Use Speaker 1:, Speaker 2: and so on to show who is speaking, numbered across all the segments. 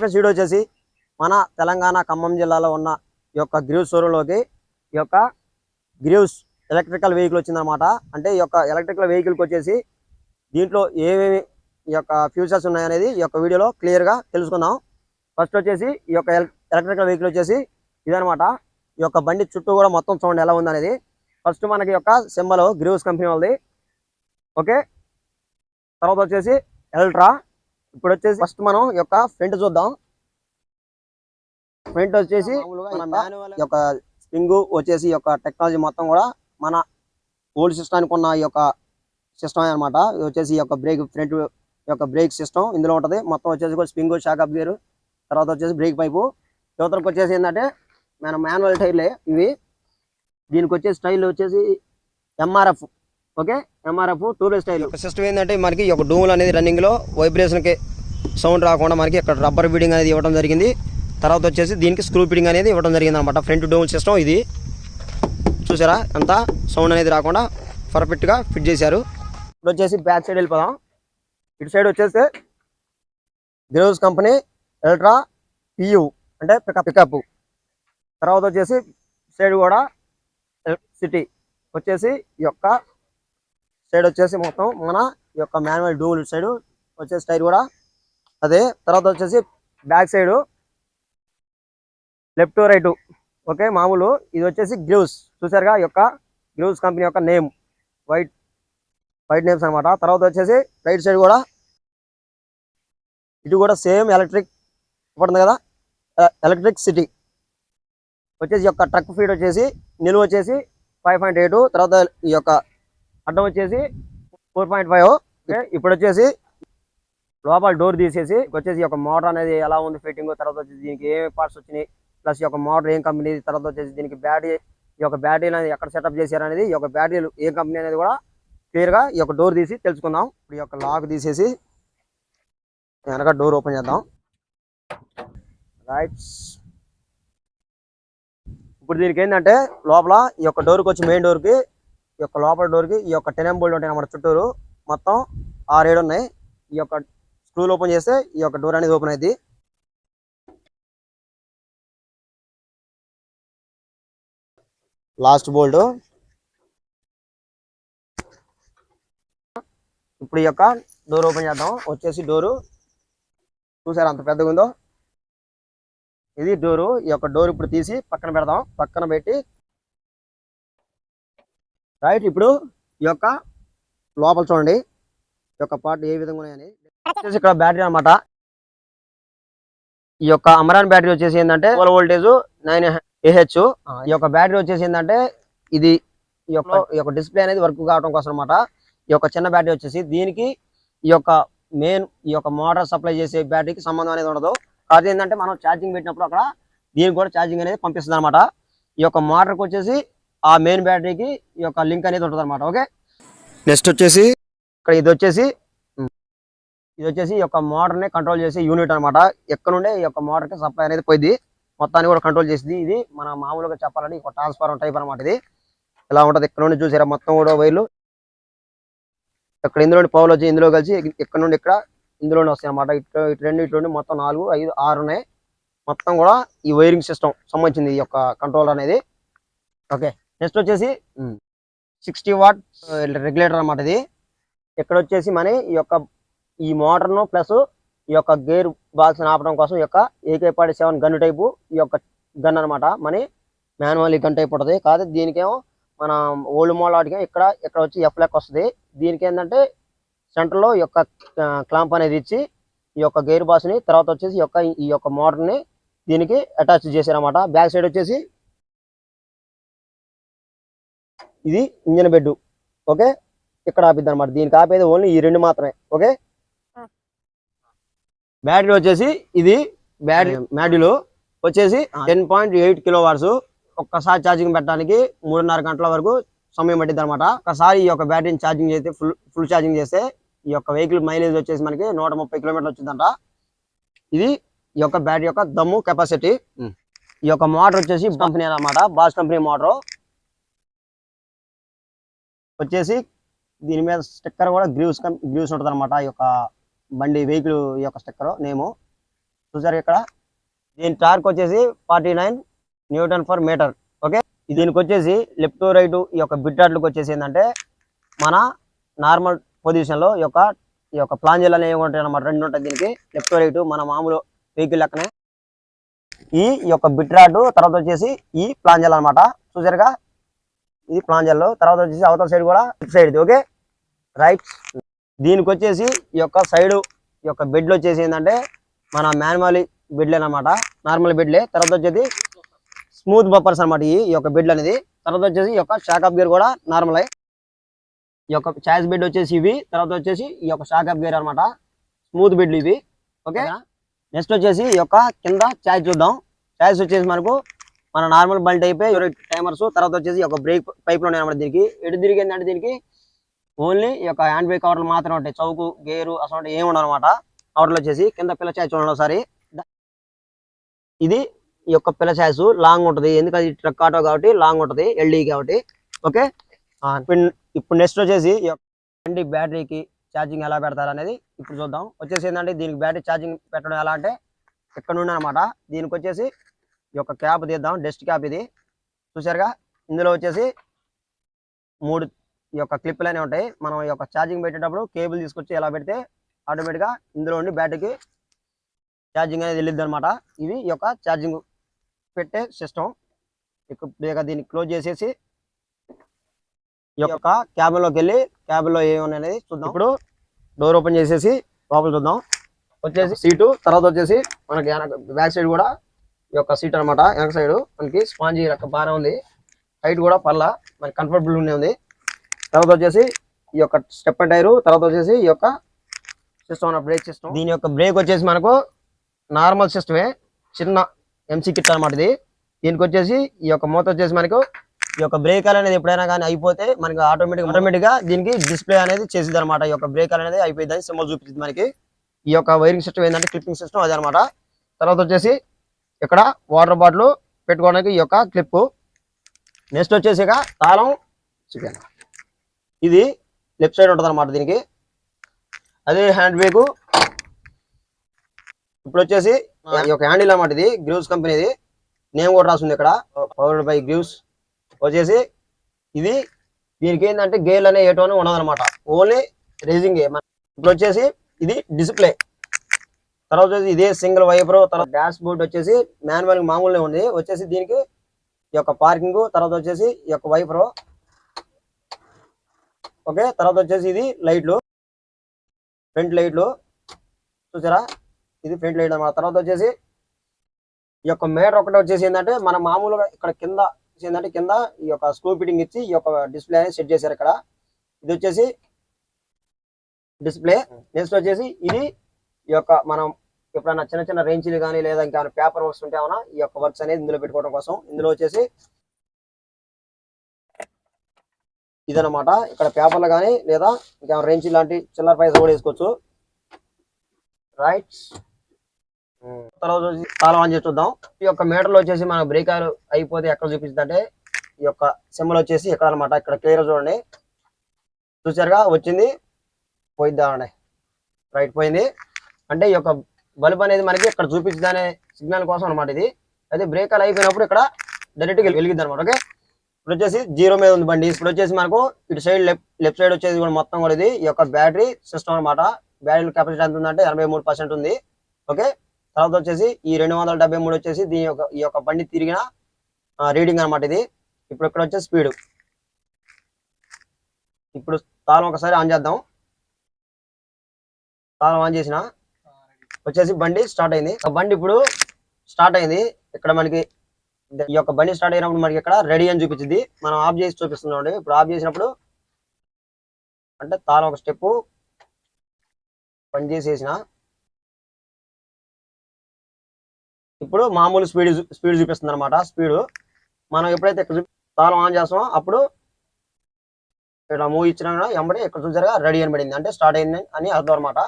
Speaker 1: Friends video వచ్చేసి మన తెలంగాణ ఖమ్మం జిల్లాలో ఉన్న ఈ యొక్క గ్రీవ్స్ షోరూంలోకి ఈ యొక్క గ్రీవ్స్ ఎలక్ట్రికల్ వెహికల్ వచ్చిందనమాట అంటే ఈ యొక్క ఎలక్ట్రికల్ వెహికల్కి వచ్చేసి దీంట్లో ఏమేమి ఈ యొక్క ఫ్యూచర్స్ ఉన్నాయనేది ఈ యొక్క వీడియోలో క్లియర్గా తెలుసుకుందాం. ఫస్ట్ వచ్చేసి ఈ యొక్క ఎలక్ట్రికల్ వెహికల్ వచ్చేసి ఇదనమాట ఈ యొక్క బండి చుట్టూ కూడా మొత్తం చూడండి ఎలా ఉందనేది. ఫస్ట్ మనకి యొక్క సింబల్ గ్రీవ్స్ కంపెనీ వాళ్ళది. ఓకే తర్వాత వచ్చేసి ఎల్ట్రా ఇప్పుడు వచ్చేసి ఫస్ట్ మనం యొక్క ఫ్రంట్ చూద్దాం. ఫ్రంట్ వచ్చేసి యొక్క స్ప్రింగ్ వచ్చేసి యొక్క టెక్నాలజీ మొత్తం కూడా మన ఓల్డ్ సిస్టానికి ఉన్న ఈ యొక్క సిస్టమ్ అనమాట ఇది వచ్చేసి యొక్క బ్రేక్ ఫ్రంట్ యొక్క బ్రేక్ సిస్టమ్ ఇందులో ఉంటుంది. మొత్తం వచ్చేసి కూడా స్ప్రింగ్ షాక్ అప్ గేర్ తర్వాత వచ్చేసి బ్రేక్ పైపు యువతలకు వచ్చేసి ఏంటంటే మన మాన్యువల్ టైర్లే ఇవి. దీనికి వచ్చే స్టైల్ వచ్చేసి MRF okay? MRF tourist style system ఏంటంటే మనకి యొక్క డూములు అనేది రన్నింగ్లో వైబ్రేషన్కి సౌండ్ రాకుండా మనకి ఇక్కడ రబ్బర్ బీడింగ్ అనేది ఇవ్వడం జరిగింది. తర్వాత వచ్చేసి దీనికి స్క్రూ ఫిట్టింగ్ అనేది ఇవ్వడం జరిగింది అనమాట ఫ్రంట్ డోముల్ సిస్టమ్ ఇది. చూసారా? ఎంత సౌండ్ అనేది రాకుండా పర్ఫెక్ట్గా ఫిట్ చేశారు. ఇప్పుడు వచ్చేసి బ్యాక్ సైడ్ వెళ్ళిపోదాం. ఇటు సైడ్ వచ్చేసి గ్రేవ్స్ కంపెనీ ఎల్ట్రా పియు అంటే పికప్ పికప్ తర్వాత వచ్చేసి సైడ్ కూడా సిటీ వచ్చేసి ఈ యొక్క సైడ్ వచ్చేసి మొత్తం మన ఈ యొక్క మాన్యువల్ డూల్ సైడ్ వచ్చేసి టైర్ కూడా అదే. తర్వాత వచ్చేసి back side left right okay మామూలు. ఇది వచ్చేసి గ్రూవ్స్ చూసారుగా? ఈ యొక్క గ్రూవ్స్ కంపెనీ యొక్క నేమ్ వైట్ వైట్ నేమ్స్ అన్నమాట. తర్వాత వచ్చేసి రైట్ సైడ్ కూడా ఇటు కూడా సేమ్ ఎలక్ట్రిక్ పడుతుంది కదా? ఎలక్ట్రిక్ సిటీ వచ్చేసి యొక్క ట్రక్ ఫీడ్ వచ్చేసి నిలువ వచ్చేసి ఫైవ్ పాయింట్ ఎయిట్ తర్వాత ఈ యొక్క అడ్డం వచ్చేసి ఫోర్ పాయింట్ ఫైవ్ ఇప్పుడు వచ్చేసి లోపల డోర్ తీసేసి వచ్చేసి ఒక మోటార్ అనేది ఎలా ఉంది ఫిట్టింగ్ తర్వాత వచ్చేసి దీనికి ఏ పార్ట్స్ వచ్చినాయి? ప్లస్ ఈ యొక్క మోటార్ ఏం కంపెనీ తర్వాత వచ్చేసి దీనికి బ్యాటరీ ఈ యొక్క బ్యాటరీ అనేది ఎక్కడ సెటప్ చేశారు అనేది ఈ యొక్క బ్యాటరీలు ఏ కంపెనీ అనేది కూడా క్లియర్గా ఈ యొక్క డోర్ తీసి తెలుసుకుందాం. ఇప్పుడు ఈ యొక్క లాక్ తీసేసి వెనక డోర్ ఓపెన్ చేద్దాం. రైట్ ఇప్పుడు దీనికి ఏంటంటే లోపల ఈ యొక్క డోర్కి వచ్చి మెయిన్ డోర్కి ఈ యొక్క లోపల డోర్కి ఈ యొక్క టెన్ బోల్డ్ ఉంటాయి అన్నమాట చుట్టూరు. మొత్తం ఆరు ఏడు ఉన్నాయి ఈ యొక్క స్క్రూలు ఓపెన్ చేస్తే ఈ యొక్క డోర్ అనేది ఓపెన్ అయింది లాస్ట్ బోల్డ్. ఇప్పుడు ఈ యొక్క డోర్ ఓపెన్ చేద్దాం. వచ్చేసి డోరు. చూసారు అంత పెద్దగా ఉందో? ఇది డోరు. ఈ యొక్క డోర్ ఇప్పుడు తీసి పక్కన పెడదాం. పక్కన పెట్టి రైట్ ఇప్పుడు ఈ యొక్క లోపల చూడండి ఈ యొక్క పార్ట్ ఏ విధంగా ఉన్నాయని వచ్చేసి ఇక్కడ బ్యాటరీ అన్నమాట ఈ యొక్క అమరాన్ బ్యాటరీ వచ్చేసి ఏంటంటే ట్వెల్వ్ వోల్టేజ్ నైన్ ఏహెచ్ ఈ యొక్క బ్యాటరీ వచ్చేసి ఏంటంటే ఇది ఈ యొక్క ఈ యొక్క డిస్ప్లే అనేది వర్క్ కావడం కోసం అనమాట ఈ యొక్క చిన్న బ్యాటరీ వచ్చేసి దీనికి ఈ యొక్క మెయిన్ ఈ యొక్క మోటార్ సప్లై చేసే బ్యాటరీకి సంబంధం అనేది ఉండదు కాదు ఏంటంటే మనం ఛార్జింగ్ పెట్టినప్పుడు అక్కడ దీనికి కూడా ఛార్జింగ్ అనేది పంపిస్తుంది అనమాట ఈ యొక్క మోటార్కి వచ్చేసి ఆ మెయిన్ బ్యాటరీకి ఈ యొక్క లింక్ అనేది ఉంటుంది అనమాట ఓకే నెక్స్ట్ వచ్చేసి ఇక్కడ ఇది వచ్చేసి ఇది వచ్చేసి ఈ యొక్క మోటార్ని కంట్రోల్ చేసే యూనిట్ అనమాట ఎక్కడ నుండే ఈ యొక్క మోటార్కి సప్లై అనేది పోయింది మొత్తాన్ని కూడా కంట్రోల్ చేసింది ఇది మన మామూలుగా చెప్పాలంటే ఒక ట్రాన్స్ఫార్మర్ టైప్ అనమాట ఇది. ఇలా ఉంటుంది? ఇక్కడ నుండి చూసారా? మొత్తం కూడా వైర్లు. ఇక్కడ ఇందులో పౌలు వచ్చి ఇందులో కలిసి ఇక్కడ నుండి ఇక్కడ ఇందులోనే వస్తాయి అనమాట ఇటు ఇటు రెండు ఇటు మొత్తం నాలుగు ఐదు ఆరు ఉన్నాయి. మొత్తం కూడా ఈ వైరింగ్ సిస్టమ్ సంబంధించింది ఈ యొక్క కంట్రోలర్ అనేది. ఓకే నెక్స్ట్ వచ్చేసి సిక్స్టీ వాట్ రెగ్యులేటర్ అన్నమాట ఇది. ఇక్కడ వచ్చేసి మన ఈ యొక్క ఈ మోటార్ను ప్లస్ ఈ యొక్క గేర్ బాక్స్ ఆపడం కోసం ఈ యొక్క AK forty seven gun type ఈ యొక్క గన్ అనమాట మనీ మాన్యువల్ గన్ టైప్ ఉంటుంది. కాదు దీనికేమో మన ఓల్డ్ మోడల్ వాటికి ఇక్కడ ఇక్కడ వచ్చి ఎఫ్ లెక్ వస్తుంది. దీనికి ఏంటంటే సెంటర్లో ఈ యొక్క క్లాంప్ అనేది ఇచ్చి ఈ యొక్క గేర్ బాక్స్ని తర్వాత వచ్చేసి ఈ యొక్క ఈ యొక్క మోటార్ని దీనికి అటాచ్ చేశారన్నమాట. బ్యాక్ సైడ్ వచ్చేసి ఇది ఇంజన్ బెడ్. ఓకే? ఇక్కడ ఆపిద్ది అనమాట దీనికి ఆపేది ఓన్లీ ఈ రెండు మాత్రమే. ఓకే? బ్యాటరీ వచ్చేసి ఇది బ్యాటరీ మ్యాడ్యూల్ వచ్చేసి ten point eight kilo watts ఒక్కసారి ఛార్జింగ్ పెట్టడానికి మూడున్నర గంటల వరకు సమయం పట్టింది అనమాట ఒకసారి ఈ యొక్క బ్యాటరీని ఛార్జింగ్ చేస్తే ఫుల్ ఫుల్ ఛార్జింగ్ చేస్తే ఈ యొక్క వెహికల్ మైలేజ్ వచ్చేసి మనకి నూట ముప్పై కిలోమీటర్లు వచ్చిందంట. ఇది ఈ యొక్క బ్యాటరీ యొక్క దమ్ము కెపాసిటీ. ఈ యొక్క మోటార్ వచ్చేసి కంపెనీ అన్నమాట. Bosch company motor. వచ్చేసి దీని మీద స్టిక్కర్ కూడా గ్రీవ్స్ గ్రీవ్స్ ఉంటుంది అనమాట ఈ యొక్క బండి వెహికల్ ఈ యొక్క స్టిక్కర్ నేము చూసారు ఇక్కడ? దీని టార్క్ వచ్చేసి forty nine newton per metre okay? దీనికి వచ్చేసి లెఫ్ట్ రైట్ ఈ యొక్క బిట్టాట్లకు వచ్చేసి ఏంటంటే మన నార్మల్ పొజిషన్లో ఈ యొక్క ఈ యొక్క ప్లాంజల్ అనేవి ఉంటాయి అన్నమాట. రెండు ఉంటాయి దీనికి. లెఫ్ట్ రైట్ మన మామూలు వెహికల్ లెక్కనే. ఈ యొక్క బిట్రాడ్ తర్వాత వచ్చేసి ఈ ప్లాంజల్ అన్నమాట. చూసారుగా? ఇది ప్లాంజల్ తర్వాత వచ్చేసి అవతల సైడ్ కూడా సైడ్ ఓకే? రైట్. దీనికి వచ్చేసి ఈ యొక్క సైడ్ ఈ యొక్క బెడ్లు వచ్చేసి ఏంటంటే మన మాన్యువల్ బెడ్లే అనమాట నార్మల్ బెడ్లే. తర్వాత వచ్చేసి స్మూత్ బఫర్స్ అన్నమాట ఈ యొక్క బెడ్లు అనేది. తర్వాత వచ్చేసి ఈ యొక్క షాక్ అప్ గేర్ కూడా నార్మల్. ఈ యొక్క చాయిస్ బెడ్ వచ్చేసి ఇవి. తర్వాత వచ్చేసి ఈ యొక్క షాక్ అప్ గేర్ అనమాట స్మూత్ బెడ్లు ఇవి. ఓకే? నెక్స్ట్ వచ్చేసి ఈ యొక్క కింద చాయిస్ చూద్దాం. చాయిస్ వచ్చేసి మనకు మన నార్మల్ బండి టైప్ టైమర్స్ తర్వాత వచ్చేసి ఒక బ్రేక్ పైప్ ఉన్నాయి అనమాట దీనికి. ఎటు తిరిగి ఏంటంటే దీనికి ఓన్లీ ఈ యొక్క హ్యాండ్ బ్రేక్ కవర్లు మాత్రమే ఉంటాయి. చౌకు గేరు అసలు ఏమి ఉండవు అనమాట కవర్లు వచ్చేసి కింద పిల్ల ఛాయ్ చూడండి ఒకసారి. ఇది ఈ యొక్క పిల్ల ఛాయ్స్ లాంగ్ ఉంటుంది. ఎందుకంటే ఇది ట్రక్ ఆటో కాబట్టి లాంగ్ ఉంటుంది ఎల్డీ కాబట్టి. ఓకే ఇప్పుడు ఇప్పుడు నెక్స్ట్ వచ్చేసి ఈ బండి బ్యాటరీకి ఛార్జింగ్ ఎలా పెడతారు అనేది ఇప్పుడు చూద్దాం. వచ్చేసి ఏంటంటే దీనికి బ్యాటరీ ఛార్జింగ్ పెట్టడం ఎలా అంటే ఇక్కడ నుండి అనమాట దీనికి వచ్చేసి ఈ యొక్క క్యాప్ తీద్దాం డస్ట్ క్యాప్ ఇది. చూసారుగా ఇందులో వచ్చేసి మూడు ఈ యొక్క క్లిప్లు అనేవి ఉంటాయి. మనం ఈ యొక్క ఛార్జింగ్ పెట్టేటప్పుడు కేబుల్ తీసుకొచ్చి ఎలా పెడితే ఆటోమేటిక్గా ఇందులో ఉండి బ్యాటరీకి ఛార్జింగ్ అనేది వెళ్ళిద్ది అనమాట ఇవి ఈ యొక్క ఛార్జింగ్ పెట్టే సిస్టమ్ ఇక దీన్ని క్లోజ్ చేసేసి ఈ యొక్క క్యాబిన్లోకి వెళ్ళి క్యాబిన్లో ఏమున్నాయి అనేది చూద్దాం. ఇప్పుడు డోర్ ఓపెన్ చేసేసి లోపల చూద్దాం. వచ్చేసి సీటు తర్వాత వచ్చేసి మనకి బ్యాక్ సైడ్ కూడా ఈ యొక్క సీట్ అన్నమాట. వెనక సైడ్ మనకి స్పాంజీ రక బాగానే ఉంది. హైట్ కూడా పల్ల మనకి కంఫర్టబుల్ ఉంది. తర్వాత వచ్చేసి ఈ యొక్క స్టెప్ అండ్ టైర్ తర్వాత వచ్చేసి ఈ యొక్క సిస్టమ్ బ్రేక్ సిస్టమ్ దీని యొక్క బ్రేక్ వచ్చేసి మనకు నార్మల్ సిస్టమే చిన్న ఎంసీ కిట్ అనమాట ఇది. దీనికి వచ్చేసి ఈ యొక్క మూత వచ్చేసి మనకు ఈ యొక్క బ్రేక్ అనేది ఎప్పుడైనా కానీ అయిపోతే మనకి ఆటోమేటిక్ ఆటోమేటిక్గా దీనికి డిస్ప్లే అనేది చేసింది అనమాట ఈ యొక్క బ్రేక్ అనేది అయిపోయింది అని సింబల్ చూపించింది మనకి. ఈ యొక్క వైరింగ్ సిస్టమ్ ఏంటంటే క్లిప్పింగ్ సిస్టమ్ అదనమాట తర్వాత వచ్చేసి ఇక్కడ వాటర్ బాటిల్ పెట్టుకోవడానికి ఈ యొక్క క్లిప్ నెక్స్ట్ వచ్చేసి ఇక తాళం చికెన్. ఇది లెఫ్ట్ సైడ్ ఉంటుంది అనమాట దీనికి. అదే హ్యాండ్ బ్రేక్ ఇప్పుడు వచ్చేసి ఈ యొక్క హ్యాండిల్ అన్నమాట ఇది గ్రూవ్స్ కంపెనీది నేమ్ కూడా రాసింది ఇక్కడ పవర్డ్ బై గ్రూవ్స్ వచ్చేసి ఇది దీనికి ఏంటంటే గేర్ అనే ఏటోనే ఉండదు అనమాట ఓన్లీ రేజింగ్ ఇప్పుడు వచ్చేసి ఇది డిస్ప్లే తర్వాత వచ్చేసి ఇదే సింగిల్ వైపర్ తర్వాత డాష్ బోర్డ్ వచ్చేసి మాన్యువల్ మామూలుగా ఉంది. వచ్చేసి దీనికి ఈ యొక్క పార్కింగ్ తర్వాత వచ్చేసి ఈ యొక్క వైపర్ ఓకే తర్వాత వచ్చేసి ఇది లైట్లు ఫ్రంట్ లైట్లు చూసారా? ఇది ఫ్రంట్ లైట్ అన్నమాట. తర్వాత వచ్చేసి ఈ యొక్క మేటర్ ఒకటి వచ్చేసి ఏంటంటే మన మామూలుగా ఇక్కడ కింద ఏంటంటే కింద ఈ యొక్క స్క్రూ ఫిట్టింగ్ ఇచ్చి ఈ యొక్క డిస్ప్లే అనేది సెట్ చేశారు ఇక్కడ. ఇది వచ్చేసి డిస్ప్లే నెక్స్ట్ వచ్చేసి ఇది ఈ యొక్క మనం ఎప్పుడైనా చిన్న చిన్న రేంజ్లు కానీ లేదా ఇంకా పేపర్ వర్క్స్ ఉంటే ఏమైనా ఈ యొక్క వర్క్స్ అనేది ఇందులో పెట్టుకోవడం కోసం ఇందులో వచ్చేసి ఇదనమాట ఇక్కడ పేపర్లు కానీ లేదా ఇంకా రేంజ్ లాంటి చిల్లర ప్రైస్ కూడా వేసుకోవచ్చు. రైట్ తర్వాత వచ్చి తాళం ఆన్ చేసి చూద్దాం. ఈ యొక్క మీటర్లో వచ్చేసి మన బ్రేకర్ అయిపోతే ఎక్కడ చూపిస్తుందంటే ఈ యొక్క సింబల్ వచ్చేసి ఇక్కడ అనమాట ఇక్కడ క్లియర్ చూడండి. చూసారుగా? వచ్చింది? పోయిద్దామండి రైట్ పోయింది. అంటే ఈ యొక్క బల్బ్ అనేది మనకి ఇక్కడ చూపించింది సిగ్నల్ కోసం అనమాట ఇది. అయితే బ్రేకర్ అయిపోయినప్పుడు ఇక్కడ డైరెక్ట్ వెలిగిద్ది అనమాట ఓకే? ఇప్పుడు వచ్చేసి జీరో మీద ఉంది బండి. ఇప్పుడు వచ్చేసి మనకు ఇటు సైడ్ లెఫ్ట్ లెఫ్ట్ సైడ్ వచ్చేసి కూడా మొత్తం కూడా ఇది ఈ యొక్క బ్యాటరీ సిస్టమ్ అనమాట బ్యాటరీ కెపాసిటీ ఎంత ఉందంటే ఎనభై మూడు పర్సెంట్ ఉంది ఓకే? తర్వాత వచ్చేసి ఈ రెండు వందల డెబ్బై మూడు వచ్చేసి దీని యొక్క ఈ యొక్క బండి తిరిగిన రీడింగ్ అనమాట ఇది. ఇప్పుడు ఇక్కడ వచ్చే స్పీడ్. ఇప్పుడు తాళం ఒకసారి ఆన్ చేద్దాం. తాళం ఆన్ చేసిన. వచ్చేసి బండి స్టార్ట్ అయింది. బండి ఇప్పుడు స్టార్ట్ అయింది. ఇక్కడ మనకి ఈ యొక్క బండి స్టార్ట్ అయినప్పుడు మనకి ఇక్కడ రెడీ అని చూపించింది. మనం ఆఫ్ చేసి చూపిస్తున్నాం ఇప్పుడు ఆఫ్ చేసినప్పుడు అంటే తాళం ఒక స్టెప్ పని చేసేసిన. ఇప్పుడు మామూలు స్పీడ్ స్పీడ్ చూపిస్తుంది అనమాట స్పీడ్ మనం ఎప్పుడైతే ఇక్కడ తాళం ఆన్ చేస్తామో అప్పుడు ఇక్కడ మూవ్ ఇచ్చినా కూడా ఎంబడి ఇక్కడ చూసారుగా రెడీ అని పడింది. అంటే స్టార్ట్ అయింది అని అర్థం అనమాట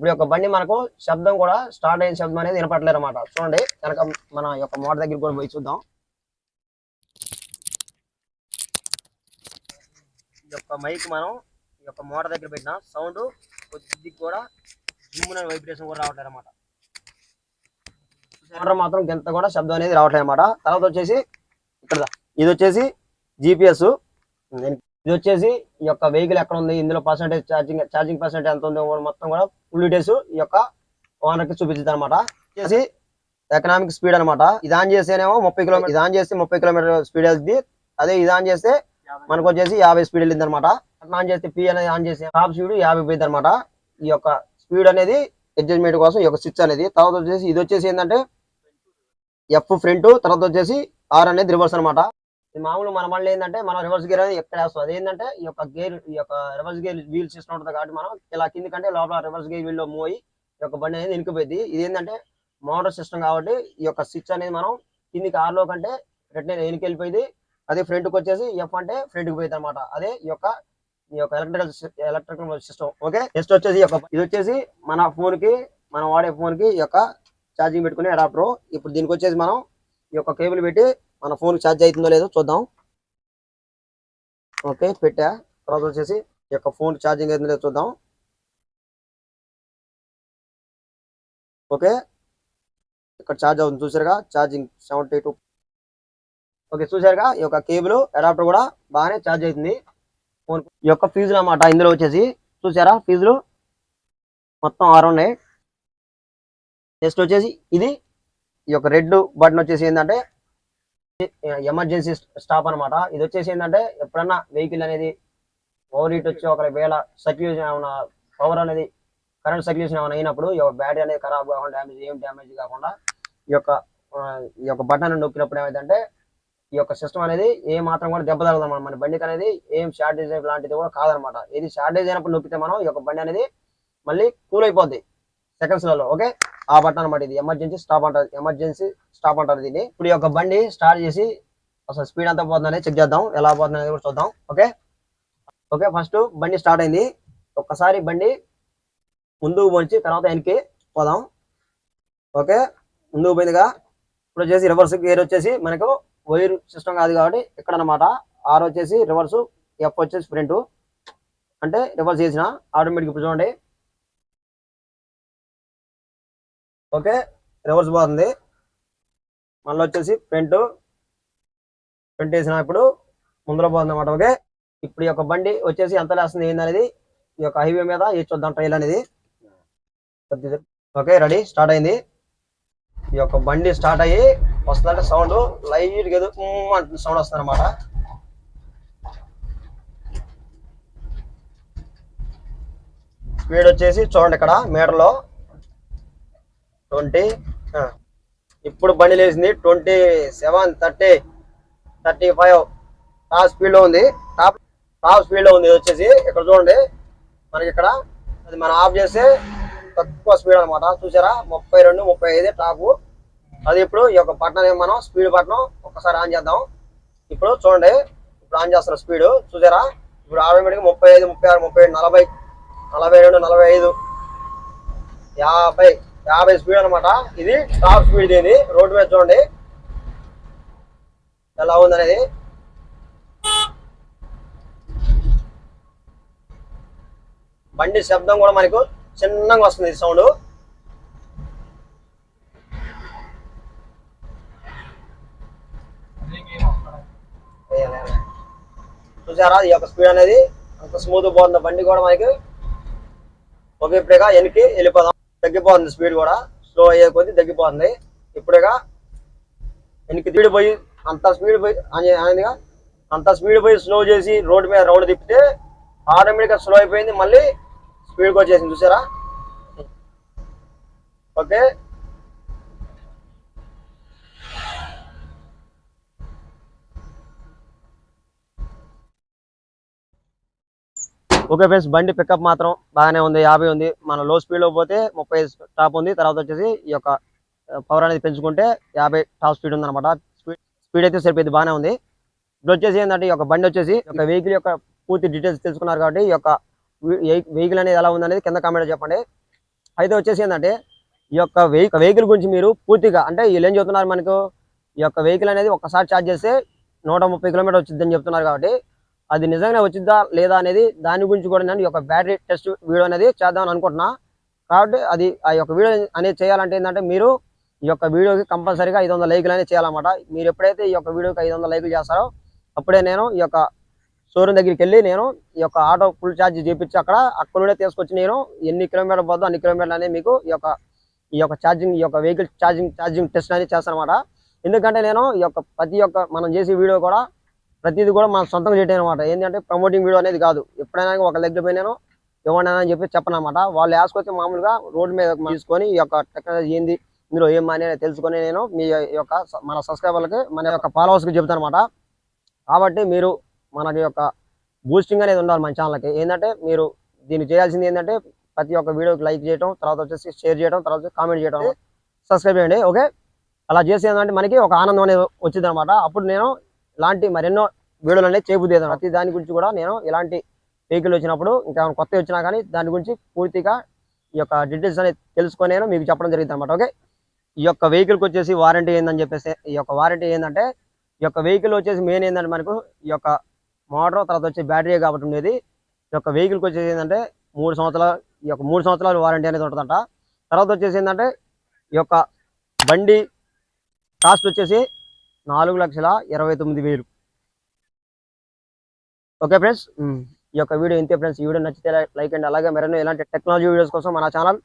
Speaker 1: ఇప్పుడు యొక్క బండి మనకు శబ్దం కూడా స్టార్ట్ అయిన శబ్దం అనేది వినపడలేదు అనమాట చూడండి కనుక మన యొక్క మోట దగ్గర కూడా పోయి చూద్దాం. ఈ యొక్క మైక్ మనం ఈ యొక్క మోటార్ దగ్గర పెట్టిన సౌండ్ కొద్దిగా కూడా జిమ్మున వైబ్రేషన్ కూడా రావట్లేదు అనమాట మోటార్ మాత్రం ఎంత కూడా శబ్దం అనేది రావట్లేదు అనమాట తర్వాత వచ్చేసి ఇక్కడ ఇది వచ్చేసి జిపిఎస్ ఇది వచ్చేసి ఈ యొక్క వెహికల్ ఎక్కడ ఉంది? ఇందులో పర్సంటేజ్ ఛార్జింగ్ ఛార్జింగ్ పర్సెంటేజ్ ఎంత ఉందో మొత్తం కూడా ఫుల్ డీటెయిల్స్ ఈ యొక్క ఓనర్కి చూపించింది అనమాట వచ్చేసి ఎకనామిక్ స్పీడ్ అనమాట ఇది ఆన్ చేస్తేనేమో ముప్పై కిలోమీటర్ ఇది ఆన్ చేస్తే ముప్పై కిలోమీటర్ స్పీడ్ వెళ్తుంది. అదే ఇది ఆన్ చేస్తే మనకు వచ్చేసి యాభై స్పీడ్ వెళ్ళింది అనమాట ఆన్ చేస్తే పి అనేది ఆన్ చేస్తే టాప్ స్పీడ్ యాభై పోయింది అనమాట ఈ యొక్క స్పీడ్ అనేది అడ్జస్ట్మెంట్ కోసం ఈ యొక్క స్విచ్ అనేది. తర్వాత వచ్చేసి ఇది వచ్చేసి ఏంటంటే ఎఫ్ ఫ్రంట్ తర్వాత వచ్చేసి ఆర్ అనేది రివర్స్ అనమాట మామూలు మన మళ్ళీ ఏంటంటే మనం రివర్స్ గేర్ అనేది ఎక్కడ వేస్తాం అదేంటంటే ఈ యొక్క గేర్ ఈ యొక్క రివర్స్ గేర్ వీల్ సిస్టమ్ ఉంటుంది కాబట్టి మనం ఇలా కింది కంటే లోపల రివర్స్ గేర్ వీల్లో మూవ్ అయ్యి ఈ యొక్క బండి అనేది వెనుకపోయింది ఇది ఏంటంటే మోటార్ సిస్టమ్ కాబట్టి ఈ యొక్క స్విచ్ అనేది మనం కింది ఆర్లో కంటే రిటర్న్ వెనుక వెళ్ళిపోయింది అదే ఫ్రంట్కి వచ్చేసి ఎఫ్ అంటే ఫ్రంట్కి పోయింది అనమాట అదే ఈ యొక్క ఈ యొక్క electrical electrical system okay next వచ్చేసి ఈ యొక్క ఇది వచ్చేసి మన ఫోన్కి మనం వాడే ఫోన్కి ఈ యొక్క ఛార్జింగ్ పెట్టుకునే అడాప్టర్ ఇప్పుడు దీనికి వచ్చేసి మనం ఈ యొక్క కేబుల్ పెట్టి మన ఫోన్ ఛార్జ్ అవుతుందో లేదో చూద్దాం. ఓకే పెట్టా. తర్వాత వచ్చేసి ఈ యొక్క ఫోన్ ఛార్జింగ్ అవుతుందో లేదో చూద్దాం. ఓకే ఇక్కడ ఛార్జ్ అవుతుంది చూసారుగా? ఛార్జింగ్ సెవెంటీ టూ ఓకే చూసారుగా? ఈ యొక్క కేబుల్ అడాప్టర్ కూడా బాగానే ఛార్జ్ అవుతుంది. ఫోన్ ఈ యొక్క ఫీజులు అన్నమాట ఇందులో వచ్చేసి చూసారా? ఫీజులు మొత్తం ఆరు ఉన్నాయి. నెక్స్ట్ వచ్చేసి ఇది ఈ యొక్క రెడ్ బటన్ వచ్చేసి ఏంటంటే ఎమర్జెన్సీ స్టాప్ అన్నమాట. ఇది వచ్చేసి ఏంటంటే ఎప్పుడన్నా వెహికల్ అనేది ఓవర్ హీట్ వచ్చి ఒకవేళ సర్క్యులేషన్ ఏమైనా పవర్ అనేది కరెంట్ సర్క్యులేషన్ ఏమైనా అయినప్పుడు ఈ యొక్క బ్యాటరీ అనేది ఖరాబ్ కాకుండా డ్యామేజ్ ఏం డ్యామేజ్ కాకుండా ఈ యొక్క ఈ యొక్క బటన్ నొక్కినప్పుడు ఏమైందంటే ఈ యొక్క సిస్టమ్ అనేది ఏ మాత్రం కూడా దెబ్బ తగలదు మన బండికి అనేది ఏం షార్టేజ్ లాంటిది కూడా కాదనమాట ఇది షార్టేజ్ అయినప్పుడు నొక్కితే మనం ఈ యొక్క బండి అనేది మళ్ళీ కూల్ అయిపోద్ది సెకండ్స్లలో ఓకే? ఆ బటన్ అనమాట ఇది. ఎమర్జెన్సీ స్టాప్ అంటారు. ఎమర్జెన్సీ స్టాప్ అంటారు దీన్ని. ఇప్పుడు ఈ యొక్క బండి స్టార్ట్ చేసి అసలు స్పీడ్ ఎంత పోతుందని చెక్ చేద్దాం. ఎలా పోతుందని కూడా చూద్దాం. ఓకే ఓకే ఫస్ట్ బండి స్టార్ట్ అయింది. ఒక్కసారి బండి ముందుకు పోంచి తర్వాత వెనక్కి పోదాం. ఓకే ముందుకు పోయిందిగా. ఇప్పుడు వచ్చేసి రివర్స్ గేర్ వచ్చేసి మనకు వైర్ సిస్టమ్ కాదు కాబట్టి ఇక్కడ అనమాట ఆర్ వచ్చేసి రివర్స్ ఎఫ్ వచ్చేసి స్ప్రింట్ అంటే రివర్స్ చేసిన. ఆటోమేటిక్ ఇప్పుడు చూడండి. ఓకే రివర్స్ పోతుంది మళ్ళీ వచ్చేసి ఫ్రంట్ ప్రింట్ వేసిన ఇప్పుడు ముందర పోతుంది అనమాట ఓకే? ఇప్పుడు ఈ యొక్క బండి వచ్చేసి ఎంత లేస్తుంది ఏందనేది? ఈ యొక్క హైవే మీద ఏ చూద్దాం ట్రైల్ అనేది. ఓకే రెడీ స్టార్ట్ అయింది. ఈ యొక్క బండి స్టార్ట్ అయ్యి వస్తుందంటే సౌండ్ లైట్గా ఏదో అంటుంది సౌండ్ వస్తుంది అనమాట స్పీడ్ వచ్చేసి చూడండి ఇక్కడ మీటర్లో ట్వంటీ ఇప్పుడు బండి లేచింది twenty seven thirty thirty five. Top స్పీడ్లో ఉంది. టాప్ టాప్ స్పీడ్లో ఉంది. ఇది వచ్చేసి ఇక్కడ చూడండి. మనకి ఇక్కడ అది మనం ఆఫ్ చేస్తే తక్కువ స్పీడ్ అన్నమాట. చూసారా? ముప్పై రెండు ముప్పై ఐదు టాపు అది ఇప్పుడు ఈ యొక్క బటన్ మనం స్పీడ్ బటన్ ఒక్కసారి ఆన్ చేద్దాం. ఇప్పుడు చూడండి. ఇప్పుడు ఆన్ చేస్తున్న స్పీడ్ చూసారా? ఇప్పుడు ఆటోమేటిక్ ముప్పై ఐదు ముప్పై ఆరు ముప్పై ఏడు నలభై నలభై రెండు నలభై ఐదు యాభై. యాభై స్పీడ్ అన్నమాట. ఇది టాప్ స్పీడ్ ఇది రోడ్డు మీద చూడండి. ఎలా ఉందనేది. బండి శబ్దం కూడా మనకు చిన్నగా వస్తుంది సౌండ్ చూసారా ఈ యొక్క స్పీడ్ అనేది? అంత స్మూత్ బాగుంది బండి కూడా మనకి ఒకే ఇప్పుడేగా వెనక్కి వెళ్ళిపోదాం. తగ్గిపోతుంది స్పీడ్ కూడా స్లో అయ్యే కొద్దీ తగ్గిపోతుంది. ఇప్పుడేగా వెనక్కి స్పీడ్ పోయి అంత స్పీడ్ పోయి అని- అనేదిగా అంత స్పీడ్ పోయి స్లో చేసి రోడ్డు మీద రౌండ్ తిప్పితే ఆటోమేటిక్గా స్లో అయిపోయింది మళ్ళీ స్పీడ్కి వచ్చేసింది చూసారా? ఓకే. ఓకే ఫ్రెండ్స్ బండి పికప్ మాత్రం బాగానే ఉంది యాభై ఉంది. మన లో స్పీడ్లో పోతే ముప్పై టాప్ ఉంది. తర్వాత వచ్చేసి ఈ యొక్క పవర్ అనేది పెంచుకుంటే యాభై టాప్ స్పీడ్ ఉంది అనమాట స్పీడ్ స్పీడ్ అయితే సరిపోయింది బాగానే ఉంది. ఇప్పుడు వచ్చేసి ఏంటంటే ఈ యొక్క బండి వచ్చేసి ఒక వెహికల్ యొక్క పూర్తి డీటెయిల్స్ తెలుసుకున్నారు కాబట్టి ఈ యొక్క వెహికల్ అనేది ఎలా ఉందనేది కింద కామెంట్ చెప్పండి. అయితే వచ్చేసి ఏంటంటే ఈ యొక్క వెహికల్ వెహికల్ గురించి మీరు పూర్తిగా అంటే వీళ్ళు ఏం చెప్తున్నారు మనకు? ఈ యొక్క వెహికల్ అనేది ఒక్కసారి ఛార్జ్ చేస్తే నూట ముప్పై కిలోమీటర్ వచ్చిందని చెప్తున్నారు కాబట్టి అది నిజంగా వచ్చిద్దా లేదా అనేది దాని గురించి కూడా నేను ఈ యొక్క బ్యాటరీ టెస్ట్ వీడియో అనేది చేద్దామని అనుకుంటున్నా. కాబట్టి అది ఆ యొక్క వీడియో అనేది చేయాలంటే ఏంటంటే మీరు ఈ యొక్క వీడియోకి కంపల్సరీగా ఐదు వందల లైకులు అనేది చేయాలన్నమాట. మీరు ఎప్పుడైతే ఈ యొక్క వీడియోకి ఐదు వందల లైకులు చేస్తారో అప్పుడే నేను ఈ యొక్క షోరూమ్ దగ్గరికి వెళ్ళి నేను ఈ యొక్క ఆటో ఫుల్ ఛార్జ్ చేపించి అక్కడ అక్కడ నుండే తీసుకొచ్చి నేను ఎన్ని కిలోమీటర్ పోద్దో అన్ని కిలోమీటర్లు అనేది మీకు ఈ యొక్క ఈ యొక్క ఛార్జింగ్ ఈ యొక్క వెహికల్ ఛార్జింగ్ ఛార్జింగ్ టెస్ట్ అనేది చేస్తాను అనమాట ఎందుకంటే నేను ఈ యొక్క ప్రతి ఒక్క మనం చేసే వీడియో కూడా ప్రతిదీ కూడా మనం సొంతంగా చేయటం అనమాట ఏంటంటే ప్రమోటింగ్ వీడియో అనేది కాదు. ఎప్పుడైనా ఒక దగ్గర పోయి నేను ఇవ్వండి అని చెప్పి చెప్పను అనమాట వాళ్ళు వేసుకొచ్చి మామూలుగా రోడ్డు మీద తీసుకొని ఈ యొక్క టెక్నాలజీ ఏంది ఇందులో ఏం అనేది తెలుసుకొని నేను మీ యొక్క మన సబ్స్క్రైబర్లకి మన యొక్క ఫాలోవర్స్కి చెప్తాను అనమాట కాబట్టి మీరు మనకి యొక్క బూస్టింగ్ అనేది ఉండాలి మన ఛానల్కి ఏంటంటే మీరు దీన్ని చేయాల్సింది ఏంటంటే ప్రతి ఒక్క వీడియోకి లైక్ చేయడం తర్వాత వచ్చేసి షేర్ చేయడం తర్వాత కామెంట్ చేయడం సబ్స్క్రైబ్ చేయండి ఓకే? అలా చేసి ఏంటంటే మనకి ఒక ఆనందం అనేది వచ్చింది అనమాట అప్పుడు నేను ఇలాంటి మరెన్నో వీడియోలు అనేది చేయబుద్దేదాను ప్రతి దాని గురించి కూడా నేను ఇలాంటి వెహికల్ వచ్చినప్పుడు ఇంకా కొత్త వచ్చినా కానీ దాని గురించి పూర్తిగా ఈ యొక్క డీటెయిల్స్ అనేది తెలుసుకొని నేను మీకు చెప్పడం జరుగుతుంది అనమాట ఓకే ఈ యొక్క వెహికల్కి వచ్చేసి వారంటీ ఏందని చెప్పేసి ఈ యొక్క వారంటీ ఏంటంటే ఈ యొక్క వెహికల్ వచ్చేసి మెయిన్ ఏంటంటే మనకు ఈ యొక్క మోటార్ తర్వాత వచ్చి బ్యాటరీ కాబట్టి ఉండేది. ఈ యొక్క వెహికల్కి వచ్చేసి ఏంటంటే మూడు సంవత్సరాలు ఈ యొక్క మూడు సంవత్సరాలు వారంటీ అనేది ఉంటుందంట. తర్వాత వచ్చేసి ఏంటంటే ఈ యొక్క బండి కాస్ట్ వచ్చేసి నాలుగు లక్షల ఇరవై తొమ్మిది వేలు. Okay friends? ఈ యొక్క వీడియో ఇంతే ఫ్రెండ్స్. ఈ వీడియో నచ్చితే లైక్ అండ్ అలాగే మరెన్నో ఇలాంటి టెక్నాలజీ వీడియోస్ కోసం మన ఛానల్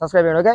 Speaker 1: సబ్స్క్రైబ్ చేయండి ఓకే?